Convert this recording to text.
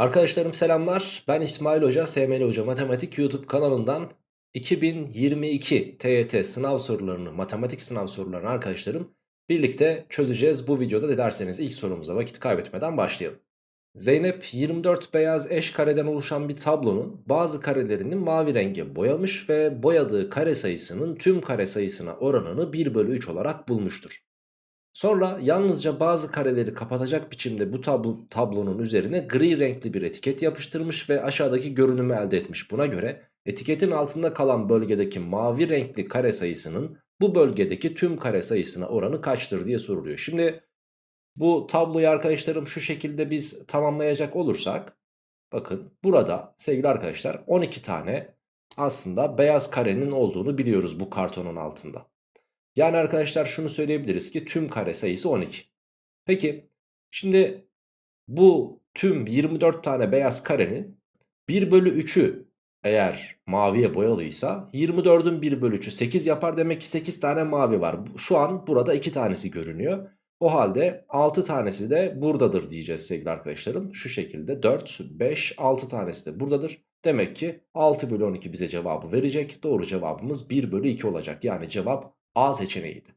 Arkadaşlarım selamlar. Ben İsmail Hoca, SML Hoca Matematik YouTube kanalından 2022 TYT sınav sorularını, matematik sınav sorularını arkadaşlarım birlikte çözeceğiz. Bu videoda dilerseniz ilk sorumuza vakit kaybetmeden başlayalım. Zeynep 24 beyaz eş kareden oluşan bir tablonun bazı karelerini mavi renge boyamış ve boyadığı kare sayısının tüm kare sayısına oranını 1 bölü 3 olarak bulmuştur. Sonra yalnızca bazı kareleri kapatacak biçimde bu tablo, tablonun üzerine gri renkli bir etiket yapıştırmış ve aşağıdaki görünümü elde etmiş. Buna göre etiketin altında kalan bölgedeki mavi renkli kare sayısının bu bölgedeki tüm kare sayısına oranı kaçtır diye soruluyor. Şimdi bu tabloyu arkadaşlarım şu şekilde biz tamamlayacak olursak bakın burada sevgili arkadaşlar 12 tane aslında beyaz karenin olduğunu biliyoruz bu kartonun altında. Yani arkadaşlar şunu söyleyebiliriz ki tüm kare sayısı 12. Peki şimdi bu tüm 24 tane beyaz karenin 1 bölü 3'ü eğer maviye boyalıysa 24'ün 1 bölü 3'ü 8 yapar. Demek ki 8 tane mavi var. Şu an burada 2 tanesi görünüyor. O halde 6 tanesi de buradadır diyeceğiz sevgili arkadaşlarım. Şu şekilde 4, 5, 6 tanesi de buradadır. Demek ki 6 bölü 12 bize cevabı verecek. Doğru cevabımız 1 bölü 2 olacak. Yani cevap A seçeneğiydi.